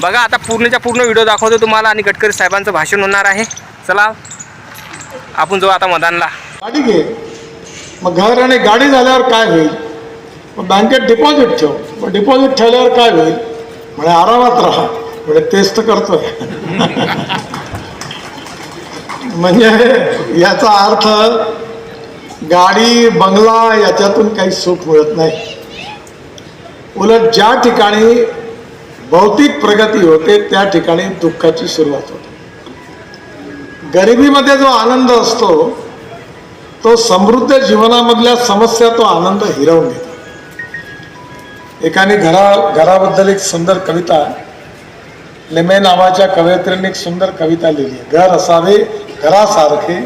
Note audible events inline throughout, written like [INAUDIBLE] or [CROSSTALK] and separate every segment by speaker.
Speaker 1: बघा आता पूर्णच्या पूर्ण व्हिडिओ दाखवतो तुम्हाला आणि गडकरी साहेबांचं भाषण होणार आहे. चला आपण जाऊ आता मदानला.
Speaker 2: गाडी घे. मग घर आणि गाडी झाल्यावर काय होईल? मग बँकेत डिपॉझिट ठेव. मग डिपॉझिट ठेवल्यावर काय होईल? म्हणे आरामात राहा. म्हणजे तेच तर करतोय. [LAUGHS] म्हणजे याचा अर्थ गाडी बंगला याच्यातून काही सुख मिळत नाही. उलट ज्या ठिकाणी भौतिक प्रगती होते त्या ठिकाणी दुःखाची सुरुवात होते. गरिबीमध्ये जो आनंद असतो तो समृद्ध जीवनामधल्या समस्या तो आनंद हिरवून घेतो. एकाने घरा घराबद्दल एक सुंदर कविता लेमे नावाच्या कवयित्रीने एक सुंदर कविता लिहिली घर असावे घरासारखे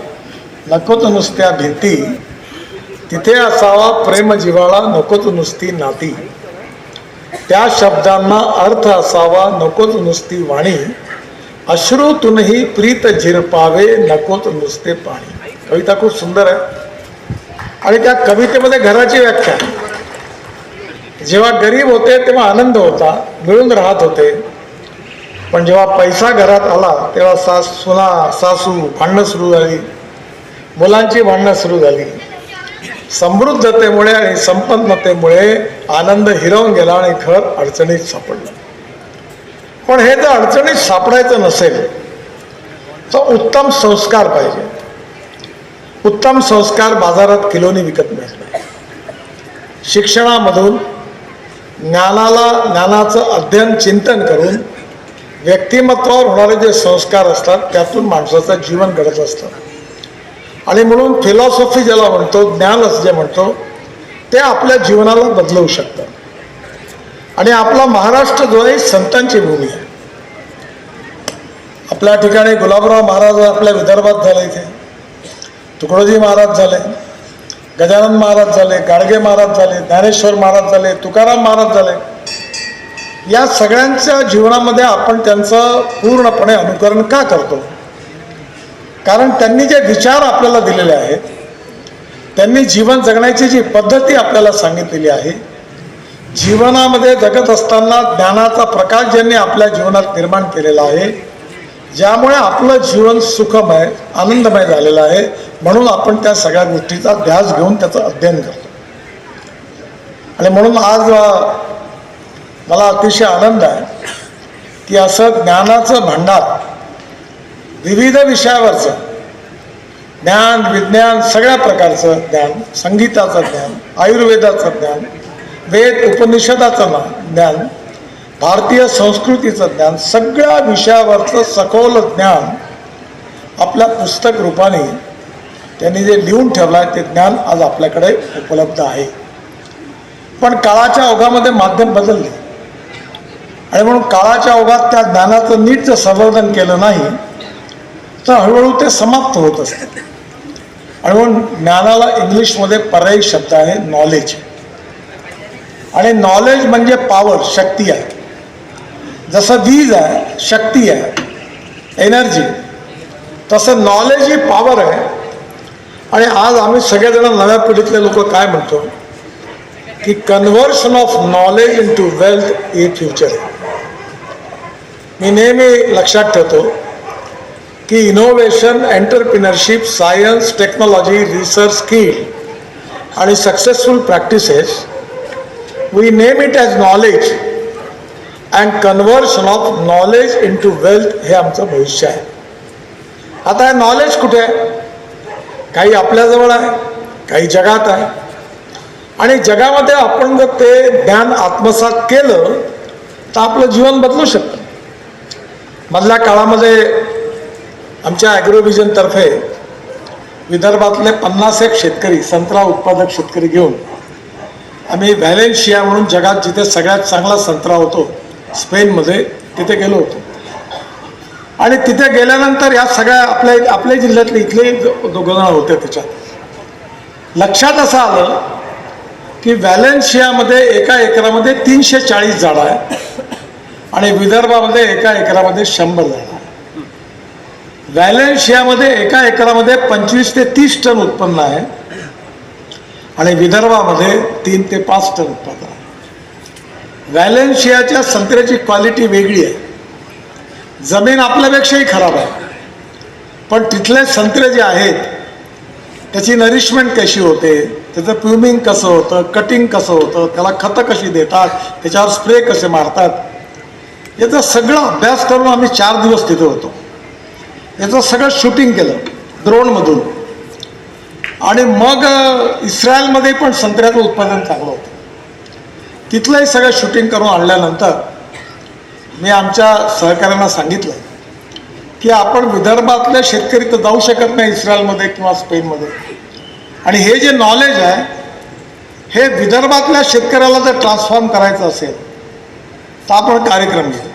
Speaker 2: नकोत नुसत्या भिंती तिथे असावा प्रेम जिवाळा नकोत नुसती नाती. त्या शब्दांना अर्थ असावा नकोत नुसती वाणी. अश्रूतूनही प्रीत झिरपावे नकोत नुसते पाणी. कविता खूप सुंदर आहे. आणि त्या कवितेमध्ये घराची व्याख्या. जेव्हा गरीब होते तेव्हा आनंद होता मिळून राहत होते. पण जेव्हा पैसा घरात आला तेव्हा सास सुना सासू भांडणं सुरू झाली. मुलांची भांडणं सुरू झाली. समृद्धतेमुळे आणि संपन्नतेमुळे आनंद हिरवून गेला आणि घर अडचणीत सापडलं. पण हे जर अडचणीत सापडायचं नसेल तर उत्तम संस्कार पाहिजे. उत्तम संस्कार बाजारात किलोनी विकत मिळत नाही. शिक्षणामधून ज्ञानाला ज्ञानाचं अध्ययन चिंतन करून व्यक्तिमत्वावर होणारे जे संस्कार असतात त्यातून माणसाचं जीवन घडत असतं. आणि म्हणून फिलॉसॉफी ज्याला म्हणतो ज्ञान असं जे म्हणतो ते आपल्या जीवनाला बदलवू शकतं. आणि आपला महाराष्ट्र जो आहे संतांची भूमी आहे. आपल्या ठिकाणी गुलाबराव महाराज आपल्या विदर्भात झाले इथे. तुकडोजी महाराज झाले गजानन महाराज झाले गाडगे महाराज झाले ज्ञानेश्वर महाराज झाले तुकाराम महाराज झाले. या सगळ्यांच्या जीवनामध्ये आपण त्यांचं पूर्णपणे अनुकरण का करतो? कारण त्यांनी जे विचार आपल्याला दिलेले आहेत त्यांनी जीवन जगण्याची जी पद्धती आपल्याला सांगितलेली आहे जीवनामध्ये जगत असताना ज्ञानाचा प्रकाश ज्यांनी आपल्या जीवनात निर्माण केलेला आहे ज्यामुळे आपलं जीवन सुखमय आनंदमय झालेलं आहे म्हणून आपण त्या सगळ्या गोष्टीचा ध्यास घेऊन त्याचं अध्ययन करतो. आणि म्हणून आज मला अतिशय आनंद आहे की असं ज्ञानाचं भांडार विविध विषयावरचं ज्ञान विज्ञान सगळ्या प्रकारचं ज्ञान संगीताचं ज्ञान आयुर्वेदाचं ज्ञान वेद उपनिषदाचं ना- ज्ञान भारतीय संस्कृतीचं ज्ञान सगळ्या विषयावरचं सखोल ज्ञान आपल्या पुस्तक रूपाने त्यांनी जे लिहून ठेवलं आहे ते ज्ञान आज आपल्याकडे उपलब्ध आहे. पण काळाच्या ओघामध्ये माध्यम बदलले. आणि म्हणून काळाच्या ओघात त्या ज्ञानाचं नीट जर संवर्धन केलं नाही तर हळूहळू ते समाप्त होत असते. आणि म्हणून ज्ञानाला इंग्लिशमध्ये पर्यायी शब्द आहे नॉलेज आणि नॉलेज म्हणजे पॉवर शक्ती आहे. जसं वीज आहे शक्ती आहे एनर्जी तसं नॉलेज ही पॉवर आहे. आणि आज आम्ही सगळेजण नव्या पिढीतले लोक काय म्हणतो? की conversion of knowledge into wealth हे फ्युचर आहे मी नेहमी लक्षात ठेवतो की innovation entrepreneurship science technology research skill आणि successful practices we name it as knowledge and conversion of knowledge into wealth हे आमचं भविष्य आहे. आता हे नॉलेज कुठे आहे? काही आपल्याजवळ आहे काही जगात आहे. आणि जगामध्ये आपण जर ते ज्ञान आत्मसात केलं तर आपलं जीवन बदलू शकतं. मधल्या काळामध्ये आमच्या ॲग्रोविजनतर्फे विदर्भातले पन्नास एक शेतकरी संत्रा उत्पादक शेतकरी घेऊन आम्ही व्हॅलेन्शिया म्हणून जगात जिथे सगळ्यात चांगला संत्रा होतो स्पेनमध्ये तिथे गेलो होतो. आणि तिथे गेल्यानंतर या सगळ्या आपल्या आपल्या जिल्ह्यातले इथले दोघं होते त्याच्यात. लक्षात असं आलं की व्हॅलेन्शियामध्ये एका एकरामध्ये तीनशे चाळीस झाडं आहे आणि विदर्भामध्ये एका एकरामध्ये शंभर झाडं आहे व्हॅलेन्शियामध्ये एका एकरामध्ये पंचवीस ते तीस टन उत्पन्न आहे. आणि विदर्भामध्ये तीन ते पाच टन उत्पादन आहे. व्हॅलेन्शियाच्या संत्र्याची क्वालिटी वेगळी आहे. जमीन आपल्यापेक्षाही खराब आहे. पण तिथले संत्रे जे आहेत त्याची नरिशमेंट कशी होते त्याचं प्युमिंग कसं होतं कटिंग कसं होतं त्याला खतं कशी देतात त्याच्यावर स्प्रे कसे मारतात याचा सगळा अभ्यास करून आम्ही चार दिवस तिथे होतो. याचं सगळं शूटिंग केलं ड्रोनमधून आणि मग इस्रायलमध्ये पण संत्र्याचं उत्पादन चांगलं होतं. तिथलंही सगळं शूटिंग करून आणल्यानंतर मी आमच्या सहकाऱ्यांना सांगितलं की आपण विदर्भातले शेतकरी तर जाऊ शकत नाही इस्रायलमध्ये किंवा स्पेनमध्ये. आणि हे जे नॉलेज आहे हे विदर्भातल्या शेतकऱ्याला जर ट्रान्सफॉर्म करायचं असेल तर आपण कार्यक्रम घेऊ.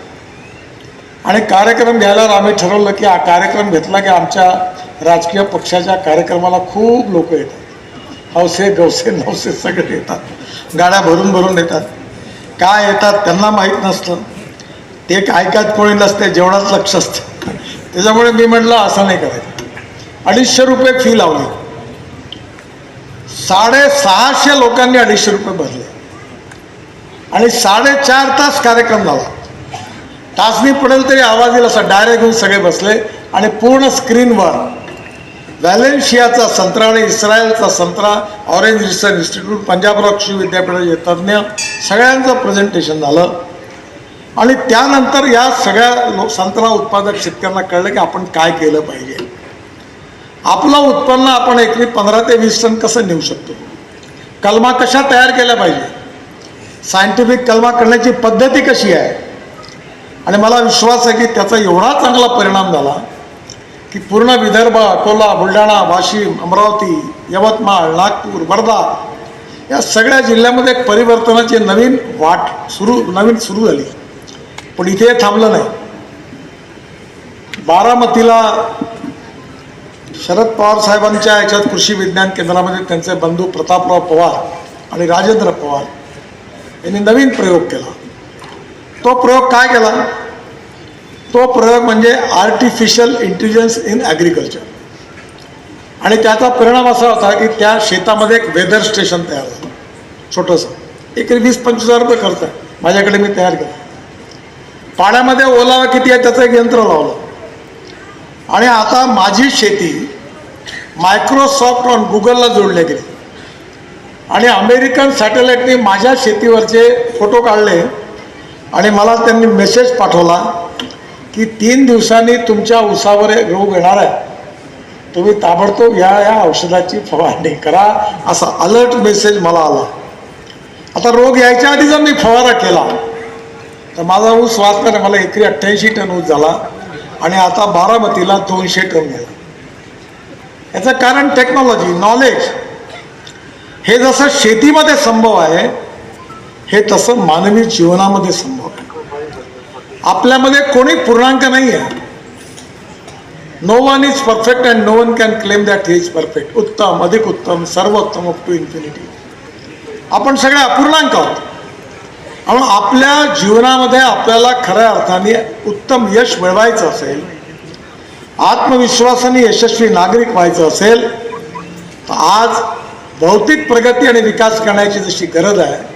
Speaker 2: आणि कार्यक्रम घ्यायला आम्ही ठरवलं की हा कार्यक्रम घेतला की आमच्या राजकीय पक्षाच्या कार्यक्रमाला खूप लोक येतात. हौसे गवसे नवसे सगळे येतात. गाड्या भरून भरून येतात. काय येतात त्यांना माहीत नसतं. ते काय ऐकत कोणी नसते जेवढाच लक्ष असतं. त्याच्यामुळे मी म्हटलं असं नाही करायचं. अडीचशे रुपये फी लावली. साडेसहाशे लोकांनी अडीचशे रुपये भरले. आणि साडेचार तास कार्यक्रम झाला. टाचणी पडेल तरी आवाज येईल असा डायरेक्ट घेऊन सगळे बसले. आणि पूर्ण स्क्रीनवर व्हॅलेन्शियाचा संत्रा आणि इस्रायलचा संत्रा ऑरेंज रिसर्च इन्स्टिट्यूट पंजाबराव कृषी विद्यापीठाचे तज्ज्ञ सगळ्यांचं प्रेझेंटेशन झालं. आणि त्यानंतर या सगळ्या लो संत्रा उत्पादक शेतकऱ्यांना कळलं की आपण काय केलं पाहिजे. आपलं उत्पन्न आपण एकरी पंधरा ते वीस टन कसं नेऊ शकतो? कलमा कशा तयार केल्या पाहिजे? सायंटिफिक कलमा करण्याची पद्धती कशी आहे? आणि मला विश्वास आहे की त्याचा एवढा चांगला परिणाम झाला की पूर्ण विदर्भ अकोला बुलढाणा वाशिम अमरावती यवतमाळ नागपूर वर्धा या सगळ्या जिल्ह्यामध्ये एक परिवर्तनाची नवीन वाट सुरू नवीन सुरू झाली. पण इथे थांबलं नाही. बारामतीला शरद पवार साहेबांच्या याच्यात कृषी विज्ञान केंद्रामध्ये त्यांचे बंधू प्रतापराव पवार आणि राजेंद्र पवार यांनी नवीन प्रयोग केला. तो प्रयोग काय केला? तो प्रयोग म्हणजे आर्टिफिशियल इंटेलिजन्स इन ॲग्रिकल्चर आणि त्याचा परिणाम असा होता की त्या शेतामध्ये एक वेदर स्टेशन तयार झालं. छोटंसं. एक वीस पंचवीस हजार रुपये खर्च आहे. माझ्याकडे मी तयार केला. पाण्यामध्ये ओलावा किती आहे त्याचं एक यंत्र लावलं. आणि आता माझी शेती मायक्रोसॉफ्ट ऑन गुगलला जोडल्या गेली. आणि अमेरिकन सॅटेलाईटने माझ्या शेतीवरचे फोटो काढले. आणि मला त्यांनी मेसेज पाठवला की तीन दिवसांनी तुमच्या उसावर रोग येणार आहे. तुम्ही ताबडतोब या या औषधाची फवारणी करा असा अलर्ट मेसेज मला आला. आता रोग यायच्या आधी जर मी फवारा केला तर माझा ऊस वाचला मला एकरी अठ्ठ्याऐंशी टन ऊस झाला आणि आता बारामतीला दोनशे टन गेला. याचं कारण टेक्नॉलॉजी नॉलेज हे जसं शेतीमध्ये संभव आहे हे तसं मानवी जीवनामध्ये संभव आहे. आपल्यामध्ये कोणी पूर्णांक नाही आहे no one is perfect and no one can claim that he is perfect उत्तम अधिक उत्तम सर्वोत्तम अप टू इन्फिनिटी आपण सगळे अपूर्णांक आहोत. म्हणून आपल्या जीवनामध्ये आपल्याला खऱ्या अर्थाने उत्तम यश मिळवायचं असेल आत्मविश्वासाने यशस्वी नागरिक व्हायचं असेल तर आज भौतिक प्रगती आणि विकास करण्याची जशी गरज आहे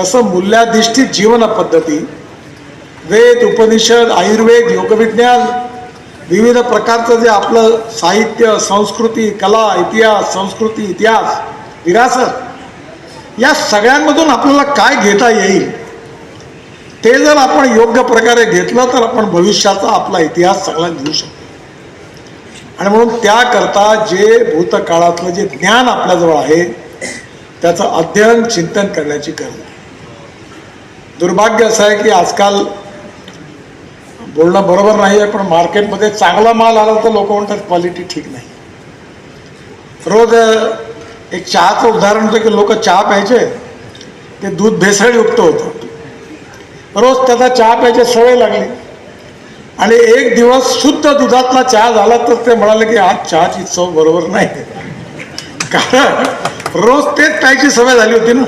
Speaker 2: तसं मूल्याधिष्ठित जीवन पद्धती वेद उपनिषद आयुर्वेद योगविज्ञान विविध प्रकारचं जे आपलं साहित्य संस्कृती कला इतिहास संस्कृती इतिहास विरासत या सगळ्यांमधून आपल्याला काय घेता येईल? ते जर आपण योग्य प्रकारे घेतलं तर आपण भविष्याचा आपला इतिहास चांगला लिहू शकतो. आणि म्हणून त्याकरता जे भूतकाळातलं जे ज्ञान आपल्याजवळ आहे त्याचं अध्ययन चिंतन करण्याची गरज आहे. दुर्भाग्य असं आहे की आजकाल बोलणं बरोबर नाही आहे पण मार्केटमध्ये चांगला माल आला तर लोक म्हणतात क्वालिटी ठीक नाही. रोज एक चहाचं उदाहरण होतं की लोक चहा प्यायचे ते दूध भेसळयुक्त होतं. रोज त्याचा चहा प्यायची सवय लागली. आणि एक दिवस शुद्ध दुधातला चहा झाला तर ते म्हणाले की आज चहाची चव बरोबर नाही. कारण रोज तेच प्यायची सवय झाली होती ना.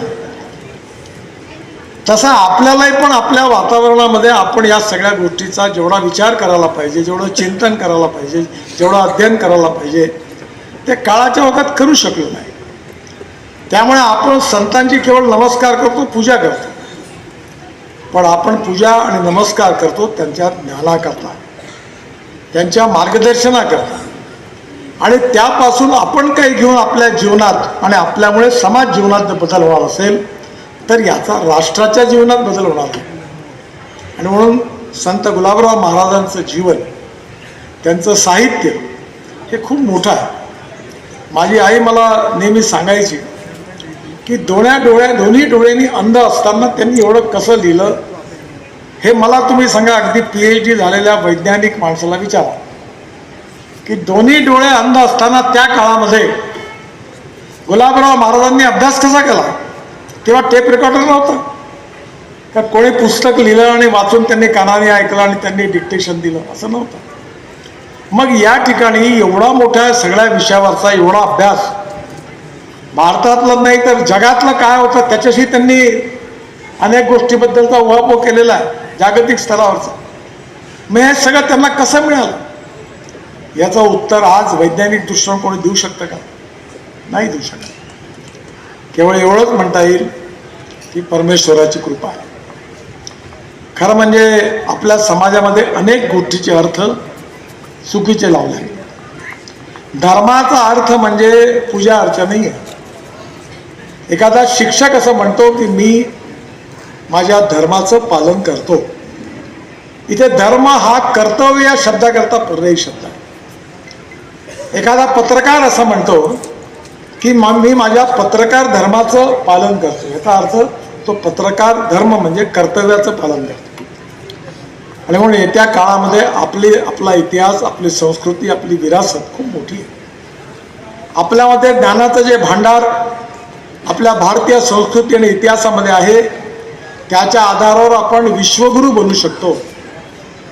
Speaker 2: तसा आपल्यालाही पण आपल्या वातावरणामध्ये आपण या सगळ्या गोष्टीचा जेवढा विचार करायला पाहिजे जेवढं चिंतन करायला पाहिजे जेवढं अध्ययन करायला पाहिजे ते काळाच्या वखत करू शकलो नाही. त्यामुळे आपण संतांची केवळ नमस्कार करतो पूजा करतो. पण आपण पूजा आणि नमस्कार करतो त्यांच्या ज्ञानाकरता त्यांच्या मार्गदर्शनाकरता आणि त्यापासून आपण काही घेऊन आपल्या जीवनात आणि आपल्यामुळे समाज जीवनात जर बदल होणार असेल तर याचा राष्ट्राच्या जीवनात बदल होणार नाही. आणि म्हणून संत गुलाबराव महाराजांचं जीवन त्यांचं साहित्य हे खूप मोठं आहे. माझी आई मला नेहमी सांगायची की दोन्या डोळ्या दोन्ही डोळ्यांनी अंध असताना त्यांनी एवढं कसं लिहिलं हे मला तुम्ही सांगा अगदी पी एच डी झालेल्या वैज्ञानिक माणसाला विचारा. की दोन्ही डोळे अंध असताना त्या काळामध्ये गुलाबराव महाराजांनी अभ्यास कसा केला? तेव्हा टेप रेकॉर्डर नव्हतं. का कोणी पुस्तक लिहिलं आणि वाचून त्यांनी कानाने ऐकलं आणि त्यांनी डिक्टेशन दिलं असं नव्हतं. मग या ठिकाणी एवढा मोठ्या सगळ्या विषयावरचा एवढा अभ्यास भारतातलं नाही तर जगातलं काय होतं त्याच्याशी त्यांनी अनेक गोष्टीबद्दलचा उहापोह केलेला आहे जागतिक स्तरावरचा. मग हे सगळं त्यांना कसं मिळालं? याचं उत्तर आज वैज्ञानिक दृष्टिकोन कोणी देऊ शकतं का? नाही देऊ शकत. केवळ एवढंच म्हणता येईल की परमेश्वराची कृपा आहे. खरं म्हणजे आपल्या समाजामध्ये अनेक गोष्टीचे अर्थ चुकीचे लावले आहेत. धर्माचा अर्थ म्हणजे पूजा अर्चा नाही आहे एखादा शिक्षक असं म्हणतो की मी माझ्या धर्माचं पालन करतो. इथे धर्म हा कर्तव्य या शब्दाकरता पर्यायी शब्द आहे. एखादा पत्रकार असं म्हणतो की मा- मी माझ्या पत्रकार धर्माचं पालन करतो. याचा अर्थ तो पत्रकार धर्म म्हणजे कर्तव्याचं पालन करतो. आणि म्हणून येत्या काळामध्ये आपली आपला इतिहास आपली संस्कृती आपली विरासत खूप मोठी आहे. आपल्यामध्ये ज्ञानाचं जे भांडार आपल्या भारतीय संस्कृती आणि इतिहासामध्ये आहे त्याच्या आधारावर आपण विश्वगुरू बनू शकतो.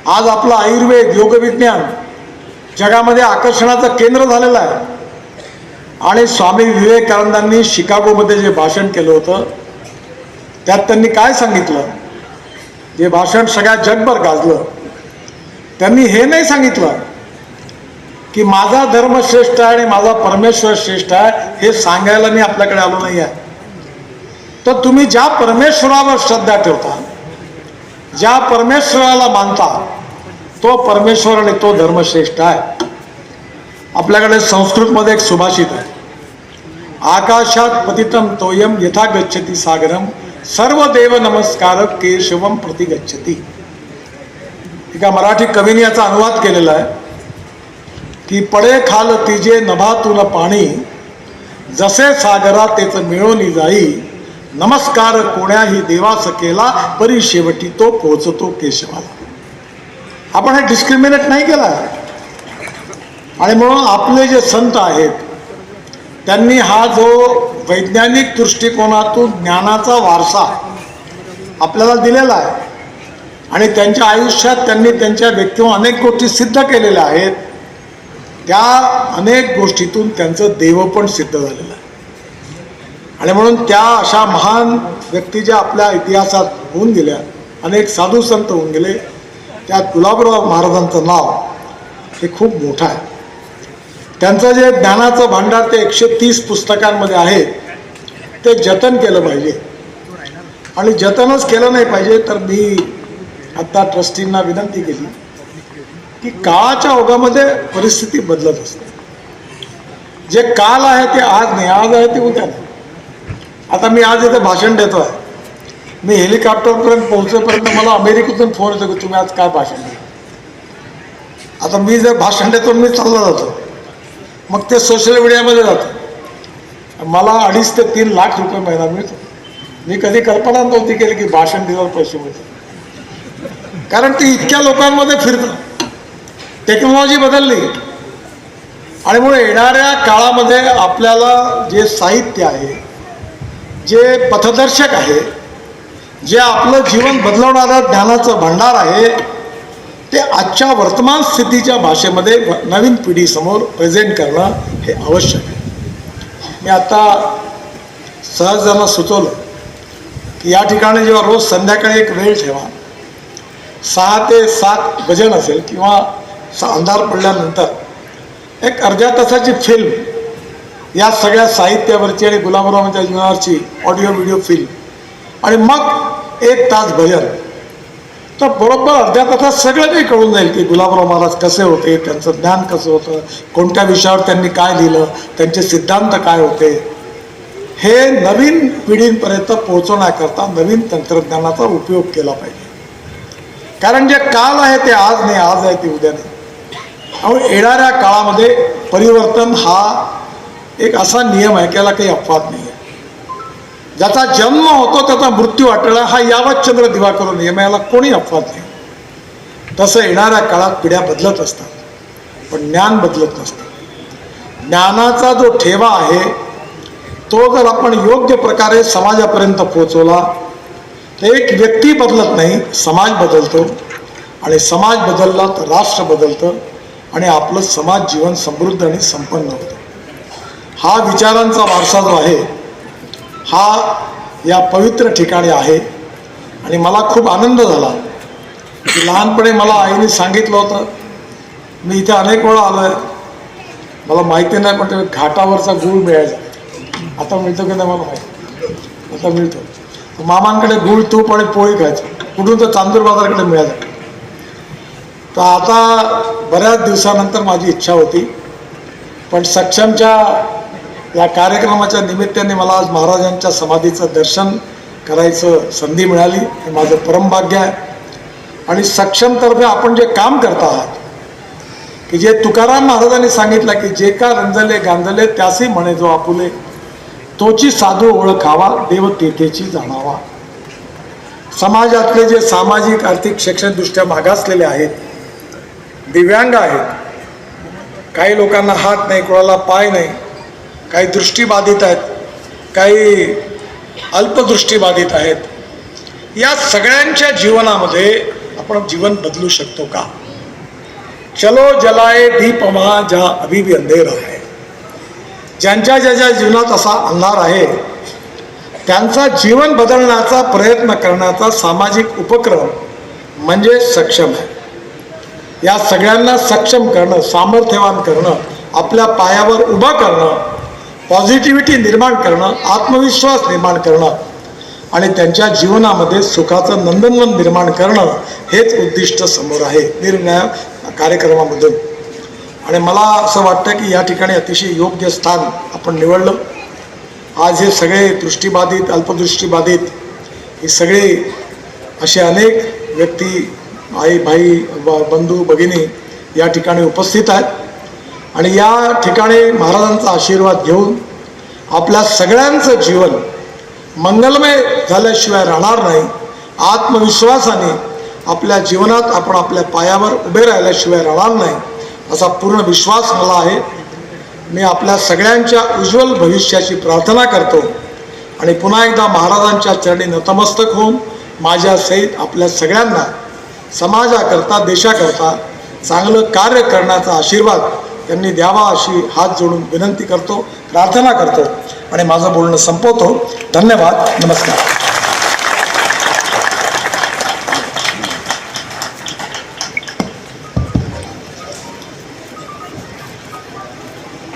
Speaker 2: आज आपलं आयुर्वेद योगविज्ञान जगामध्ये आकर्षणाचं केंद्र झालेलं आहे. आणि स्वामी विवेकानंदांनी शिकागोमध्ये जे भाषण केलं होतं त्यात त्यांनी काय सांगितलं? जे भाषण सगळ्या जगभर गाजलं. त्यांनी हे नाही सांगितलं की माझा धर्म श्रेष्ठ आहे आणि माझा परमेश्वर श्रेष्ठ आहे हे सांगायला मी आपल्याकडे आलो नाही आहे तर तुम्ही ज्या परमेश्वरावर श्रद्धा ठेवता ज्या परमेश्वराला मानता तो परमेश्वर आणि तो धर्मश्रेष्ठ आहे. आपल्याकडे संस्कृतमध्ये एक सुभाषित आहे. आकाशात पतितम तोयम यथा गच्छती सागरम सर्व देव नमस्कार केशवम प्रति गच्छती। एका मराठी कवीने याचा अनुवाद केलेला आहे की पडे खाल तिजे नभातून पाणी जसे सागरा तेच मिळवली जाई नमस्कार कोण्याही देवास केला परी शेवटी तो पोहोचतो केशवाला। आपण हे डिस्क्रिमिनेट नाही केला. आणि म्हणून आपले जे संत आहेत त्यांनी हा जो वैज्ञानिक दृष्टिकोनातून ज्ञानाचा वारसा आपल्याला दिलेला आहे आणि त्यांच्या आयुष्यात त्यांनी त्यांच्या व्यक्तीवर अनेक गोष्टी सिद्ध केलेल्या आहेत त्या अनेक गोष्टीतून त्यांचं देव पण सिद्ध झालेलं आहे. आणि म्हणून त्या अशा महान व्यक्ती ज्या आपल्या इतिहासात होऊन गेल्या अनेक साधू संत होऊन गेले त्यात गुलाबराव महाराजांचं नाव हे खूप मोठं आहे. त्यांचं जे ज्ञानाचं भांडार ते एकशे तीस पुस्तकांमध्ये आहे ते जतन केलं पाहिजे. आणि जतनच केलं नाही पाहिजे तर मी आत्ता ट्रस्टींना विनंती केली की काळाच्या ओघामध्ये परिस्थिती बदलत असते. जे काल आहे ते आज नाही आज आहे ते उद्या नाही. आता मी आज इथे भाषण देतो आहे. मी हेलिकॉप्टरपर्यंत पोहोचेपर्यंत मला अमेरिकेतून फोन येतो की तुम्ही आज काय भाषण दिलं आता मी जर भाषण देतो मी चालला जातो. मग ते सोशल मीडियामध्ये जातं. मला अडीच ते तीन लाख रुपये महिना मिळतो. मी कधी कल्पना नव्हती केली की भाषण दिल्यावर पैसे मिळतात कारण ते इतक्या लोकांमध्ये फिरतं. टेक्नॉलॉजी बदलली. आणि म्हणून येणाऱ्या काळामध्ये आपल्याला जे साहित्य आहे जे पथदर्शक आहे जे आपलं जीवन बदलवणारं ज्ञानाचं भंडार आहे ते आजच्या वर्तमान स्थितीच्या भाषेमध्ये नवीन पिढीसमोर प्रेझेंट करणं हे आवश्यक आहे. मी आता सहज सुचवलं की या ठिकाणी जेव्हा रोज संध्याकाळी एक वेळ ठेवा सहा ते सात भजन असेल किंवा अंधार पडल्यानंतर एक अर्ध्या तासाची फिल्म या सगळ्या साहित्यावरची आणि गुलाबरावांच्या जीवनावरची ऑडिओ व्हिडिओ फिल्म आणि मग एक तास भजन तर बरोबर अर्ध्या तासात सगळं काही कळून जाईल की गुलाबराव महाराज कसे होते त्यांचं ज्ञान कसं होतं कोणत्या विषयावर त्यांनी काय लिहिलं त्यांचे सिद्धांत काय होते. हे नवीन पिढींपर्यंत पोहोचवण्याकरता नवीन तंत्रज्ञानाचा उपयोग केला पाहिजे. कारण जे काल आहे ते आज नाही आज आहे ते उद्या नाही. अहो येणाऱ्या काळामध्ये परिवर्तन हा एक असा नियम आहे त्याला काही अपवाद नाही आहे ज्याचा जन्म होतो त्याचा मृत्यू वाटणं हा यावत चंद्र दिवाकर नियमाला कोणी अपवाद नाही. तसं येणाऱ्या काळात पिढ्या बदलत असतात. पण ज्ञान बदलत नसतं. ज्ञानाचा जो ठेवा आहे तो जर आपण योग्य प्रकारे समाजापर्यंत पोहोचवला तर एक व्यक्ती बदलत नाही समाज बदलतो. आणि समाज बदलला तर राष्ट्र बदलतं. आणि आपलं समाज जीवन समृद्ध आणि संपन्न होतं. हा विचारांचा वारसा जो आहे हा या पवित्र ठिकाणी आहे. आणि मला खूप आनंद झाला. की लहानपणी मला आईने सांगितलं होतं मी इथे अनेक वेळा आलो आहे मला माहिती नाही पण ते घाटावरचा गूळ मिळायचा. आता मिळतो की नाही मला माहिती? आता मिळतो. मामांकडे गूळ तूप आणि पोळी खायचं. कुठून तर चांदूर बाजारकडे मिळायचं तर आता बऱ्याच दिवसानंतर माझी इच्छा होती. पण सक्षमच्या या कार्यक्रमाच्या निमित्ताने मला आज महाराजांच्या समाधीचं दर्शन करायचं संधी मिळाली. हे माझं परमभाग्य आहे. आणि सक्षमतर्फे आपण जे काम करत आहात की जे तुकाराम महाराजांनी सांगितलं की जे का रंजले गांजले त्यासी म्हणे जो आपुले तोची साधू ओळखावा देव तेथेची जाणावा. समाजातले जे सामाजिक आर्थिक शैक्षणिकदृष्ट्या मागासलेले आहेत दिव्यांग आहेत काही लोकांना हात नाही कोणाला पाय नाही काही दृष्टीबाधित आहेत काही अल्पदृष्टीबाधित आहेत. या सगळ्यांच्या जीवनामध्ये आपण जीवन बदलू शकतो का? चलो जलाये दीप ज्या अभी भी अंधेरा है ज्यांच्या ज्याच्या जीवनात असा अंधार आहे त्यांचा जीवन बदलण्याचा प्रयत्न करण्याचा सामाजिक उपक्रम म्हणजे सक्षम आहे. या सगळ्यांना सक्षम करणं सामर्थ्यवान करणं आपल्या पायावर उभं करणं पॉझिटिव्हिटी निर्माण करणं आत्मविश्वास निर्माण करणं आणि त्यांच्या जीवनामध्ये सुखाचं नंदनवन निर्माण करणं हेच उद्दिष्ट समोर आहे निर्णय कार्यक्रमामधून. आणि मला असं वाटतं की या ठिकाणी अतिशय योग्य स्थान आपण निवडलं. आज हे सगळे दृष्टीबाधित अल्पदृष्टीबाधित हे सगळे असे अनेक व्यक्ती आई भाई बंधू भगिनी या ठिकाणी उपस्थित आहेत. आणि या ठिकाणी महाराजांचा आशीर्वाद घेऊन आपल्या सगळ्यांचं जीवन मंगलमय झाल्याशिवाय राहणार नाही. आत्मविश्वासाने आपल्या जीवनात आपण आपल्या पायावर उभे राहिल्याशिवाय राहणार नाही असा पूर्ण विश्वास मला आहे. मी आपल्या सगळ्यांच्या उज्ज्वल भविष्याची प्रार्थना करतो आणि पुन्हा एकदा महाराजांच्या चरणी नतमस्तक होऊन माझ्या सहित आपल्या सगळ्यांना समाजाकरता देशाकरता चांगलं कार्य करण्याचा आशीर्वाद त्यांनी द्यावा अशी हात जोडून विनंती करतो प्रार्थना करतो आणि माझं बोलणं संपवतो. धन्यवाद. नमस्कार.